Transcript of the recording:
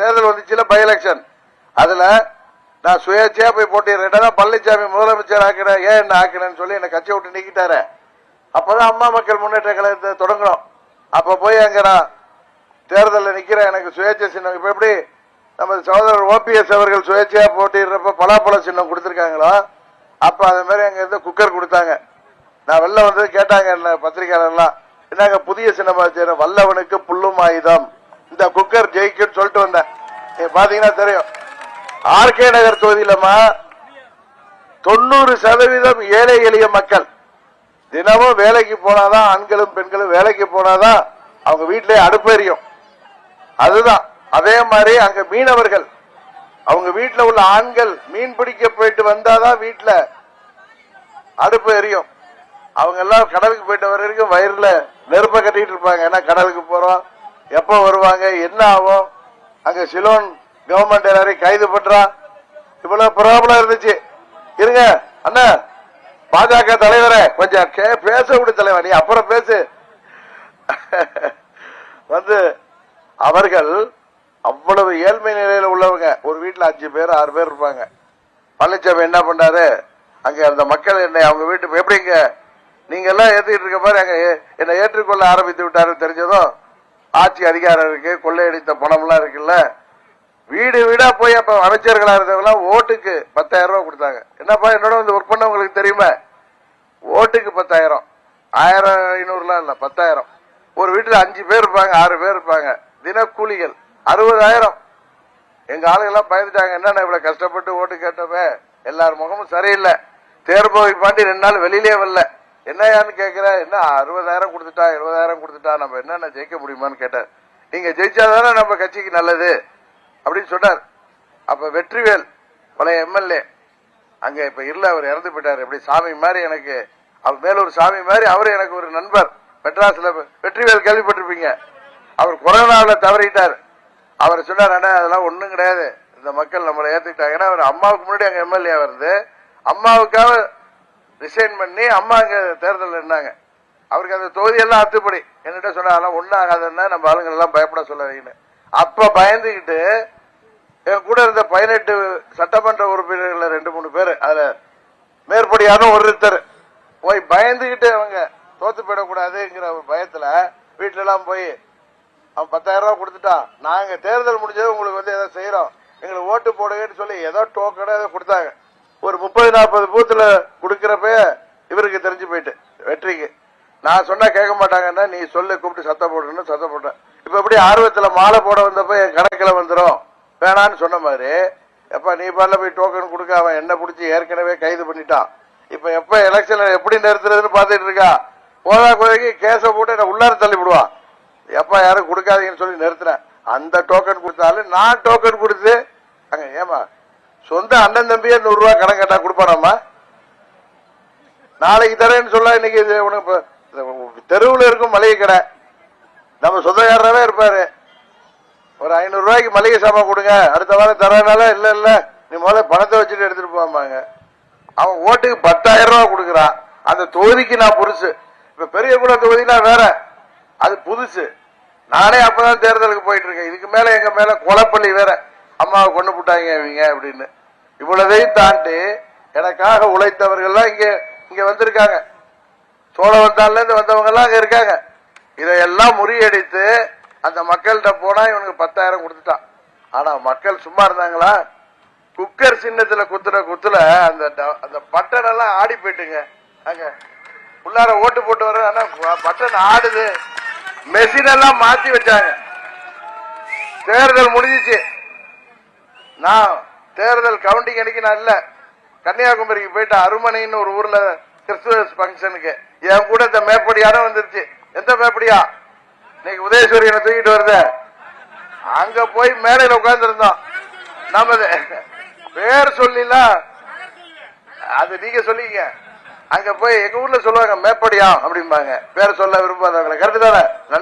தேர்தல் வந்துச்சுல by election அதுல நான் சுயேட்சையா போய் போட்டிடுறேன் தான் பழனிசாமி முதலமைச்சர் ஆக்கினேன் ஏன் என்ன ஆக்கினேன்னு சொல்லி என்னை கட்சியை விட்டு நீக்கிட்டாரு. அப்பதான் அம்மா மக்கள் முன்னேற்ற கழகத்தை தொடங்கணும் அப்ப போய் அங்க நான் தேர்தலில் நிக்கிறேன். எனக்கு சுயேட்சை சின்னம். இப்ப எப்படி நம்ம சகோதரர் ஓபிஎஸ் அவர்கள் சுயேட்சையா போட்டிடுறப்ப பலாப்பழ சின்னம் கொடுத்துருக்காங்களோ அப்ப அது மாதிரி அங்க இருந்து குக்கர் கொடுத்தாங்க. நான் வெளில வந்தது கேட்டாங்க என்ன பத்திரிகையாளர்லாம். என்னங்க புதிய சினிமா செய்யற வல்லவனுக்கு புல்லும் ஆயுதம். கூப்பிட்டு வந்தேன். பாத்தீங்கன்னா தெரியும். ஆர்கே நகர் தொகுதியிலமா தொண்ணூறு சதவீதம் ஏழை எளிய மக்கள். தினமும் வேலைக்கு போனாதான் ஆண்களும் பெண்களும் வேலைக்கு போனாதான் அவங்க வீட்டிலேயே அடுப்பு எரியும். அதுதான். அதே மாதிரி அங்க மீனவர்கள் அவங்க வீட்டுல உள்ள ஆண்கள் மீன் பிடிக்க போயிட்டு வந்தாதான் வீட்டுல அடுப்பு எரியும். அவங்க எல்லாம் கடலுக்கு போயிட்டு வர வரைக்கும் வயிறுல நெருப்பை கட்டிட்டு இருப்பாங்க. ஏன்னா கடலுக்கு போறோம்? எப்போ வருவாங்க? என்ன ஆகும்? அங்க சிலோன் கவர்மெண்ட் எல்லாரையும் கைது பண்றான் இவ்வளவு ப்ராப்ளம் இருந்துச்சு. இருங்க அண்ணா. பாஜக தலைவரே கொஞ்சம் பேச விடு தலைவர் நீ அப்புறம் பேசு. வந்து அவர்கள் அவ்வளவு ஏழ்மை நிலையில உள்ளவங்க. ஒரு வீட்டுல அஞ்சு பேர் ஆறு பேர் இருப்பாங்க. பழனிசாமி என்ன பண்ணாரு? அங்க அந்த மக்கள் என்னை அவங்க வீட்டு எப்படிங்க? நீங்க எல்லாம் ஏத்திட்டு இருக்க மாதிரி அங்க ஏ- என்னை ஏற்றுக்கொள்ள ஆரம்பித்து விட்டாரு தெரிஞ்சதும் ஆட்சி அதிகாரம் இருக்கு கொள்ளையடித்த பணம்லாம் இருக்குல்ல? வீடு வீடா போய் அப்ப அமைச்சர்களா இருந்தவங்களாம் ஓட்டுக்கு பத்தாயிரம் ரூபாய் கொடுத்தாங்க. என்னப்பா என்னோட வந்து ஒர்க் பண்ணவங்களுக்கு தெரியுமா? ஓட்டுக்கு பத்தாயிரம். ஆயிரம் ஐநூறுலாம் இல்ல பத்தாயிரம். ஒரு வீட்டுல அஞ்சு பேர் இருப்பாங்க ஆறு பேர் இருப்பாங்க. தினக்கூலிகள் அறுபதாயிரம். எங்க ஆளுங்கெல்லாம் பயந்துட்டாங்க என்னண்ணா இவ்வளவு கஷ்டப்பட்டு ஓட்டு கேட்டோமே? எல்லார் முகமும் சரியில்லை. தேர்பவை பாண்டி ரெண்டு நாள் வெளியிலே வரல. என்னையான்னு கேட்கிற என்ன அறுபதாயிரம் கொடுத்துட்டா இருபதாயிரம் கொடுத்துட்டா நம்ம என்னென்ன ஜெயிக்க முடியுமான்னு கேட்டார் நீங்க ஜெயிச்சாதானே நம்ம கட்சிக்கு நல்லது அப்படின்னு சொன்னார். அப்ப வெற்றிவேல் பழைய எம்எல்ஏ அங்க இப்ப இல்ல அவர் இறந்து போயிட்டார். எப்படி சாமி மாதிரி எனக்கு அவர் மேல ஒரு சாமி மாதிரி அவரு எனக்கு ஒரு நண்பர். மெட்ராஸ்ல வெற்றிவேல் கேள்விப்பட்டிருப்பீங்க. அவர் கொரோனாவில் தவறிட்டார். அவர் சொன்னார் அண்ணா அதெல்லாம் ஒண்ணும் கிடையாது. இந்த மக்கள் நம்மளை ஏத்துக்கிட்டாங்கன்னா அவர் அம்மாவுக்கு முன்னாடி அங்க எம்எல்ஏ வருது அம்மாவுக்காக ரிசைன் பண்ணி அம்மா இங்கே தேர்தல் நின்னாங்க. அவருக்கு அந்த தொகுதியெல்லாம் அத்துப்படி. என்கிட்ட சொன்னாலும் அதெல்லாம் நம்ம ஆளுங்க எல்லாம் பயப்பட சொல்லாதீங்கன்னு. அப்ப பயந்துகிட்டு என் கூட இருந்த பதினெட்டு சட்டமன்ற உறுப்பினர்கள் ரெண்டு மூணு பேர் அதுல மேற்படியான ஒருத்தர் போய் பயந்துகிட்டு அவங்க தோத்து போயிடக்கூடாதுங்கிற பயத்தில் பயத்துல வீட்டுல எல்லாம் போய் அவன் பத்தாயிரம் ரூபா கொடுத்துட்டான். நாங்க தேர்தல் முடிஞ்சது உங்களுக்கு வந்து ஏதோ செய்யறோம் எங்களுக்கு ஓட்டு போடுங்கன்னு சொல்லி ஏதோ டோக்கனோ ஏதோ கொடுத்தாங்க. ஒரு முப்பது நாற்பது பூத்துல கொடுக்கறப்ப இவருக்கு தெரிஞ்சு போயிட்டு வெற்றிக்கு. நான் சொன்னா கேட்க மாட்டாங்கன்னா நீ சொல்லு கூப்பிட்டு சத்தம் போடுன்னு சத்தம் போட்டேன் இப்ப எப்படி ஆர்வத்துல மாலை போட வந்தப்ப என் கணக்குல வந்துடும் வேணான்னு சொன்ன மாதிரி எப்ப நீ பாடல போய் டோக்கன் கொடுக்க அவன் என்ன பிடிச்சி ஏற்கனவே கைது பண்ணிட்டான். இப்ப எப்ப எலெக்ஷன்ல எப்படி நிறுத்துறதுன்னு பாத்துட்டு இருக்கா? போதா குறைக்கு கேச போட்டு என்ன உள்ளார தள்ளி விடுவான் எப்ப யாரும் கொடுக்காதீங்கன்னு சொல்லி நிறுத்தினேன். அந்த டோக்கன் கொடுத்தாலும் நான் டோக்கன் கொடுத்து அங்க ஏமா சொந்த அண்ணன் தம்பியே நூறு ரூபாய் கடன் கேட்டா கொடுப்பானாமா நாளைக்கு தரேன்னு சொல்ல இன்னைக்கு இது உனக்கு தெருவில் இருக்கும் மளிகை கடை. நம்ம சொந்தக்காரராகவே இருப்பாரு. ஒரு ஐநூறு ரூபாய்க்கு மளிகை சாமான் கொடுங்க. அடுத்த வாரம் தரனால இல்ல இல்ல. நீ முதல்ல பணத்தை வச்சுட்டு எடுத்துட்டு போவாங்க அவன் ஓட்டுக்கு பத்தாயிரம் ரூபாய் கொடுக்குறான். அந்த தொகுதிக்கு நான் புதுசு. இப்ப பெரிய கூட தொகுதினா வேற. அது புதுசு. நானே அப்பதான் தேர்தலுக்கு போயிட்டு இருக்கேன். இதுக்கு மேல எங்க மேல கொலப்பள்ளி வேற. அம்மாவை கொண்டு போட்டாங்க இவங்க அப்படின்னு. இவ்வளவையும் தாண்டி எனக்காக உழைத்தவர்கள்லாம் இங்க இங்க வந்திருக்காங்க. சோழவந்தான்ல இருந்து வந்தவங்க எல்லாம் அங்க இருக்காங்க. இதையெல்லாம் முறியடித்து அந்த மக்கள்கிட்ட போனா இவனுக்கு பத்தாயிரம் கொடுத்துட்டான். ஆனா மக்கள் சும்மா இருந்தாங்களா? குக்கர் சின்னத்துல குத்துற குத்துல அந்த ட- அந்த பட்டன் எல்லாம் ஆடி போயிட்டுங்க. அங்க உள்ளார ஓட்டு போட்டு வர ஆனா பட்டன் ஆடுது. மெஷின் எல்லாம் மாத்தி வச்சாங்க. தேர்தல் முடிஞ்சிச்சு. நான் தேர்தல் கவுண்டிங் அன்னைக்கு நான் இல்ல. கன்னியாகுமரிக்கு போயிட்டு அருமனைன்னு ஒரு ஊர்ல கிறிஸ்துமஸ் ஃபங்க்ஷனுக்கு. என் கூட இந்த மேப்படியாரம் வந்துருச்சு. எந்த மேப்படியா? இன்னைக்கு உதயசூரியனை தூக்கிட்டு வருது. அங்க போய் மேடையில உட்கார்ந்துருந்தோம். நமது பேர் சொல்லிலாம் அது நீங்க சொல்லிங்க அங்க போய் எங்க ஊர்ல சொல்லுவாங்க மேப்படியா அப்படிம்பாங்க. பேர் சொல்ல விரும்பாதவங்களை. கரெக்டு தானே? நல்ல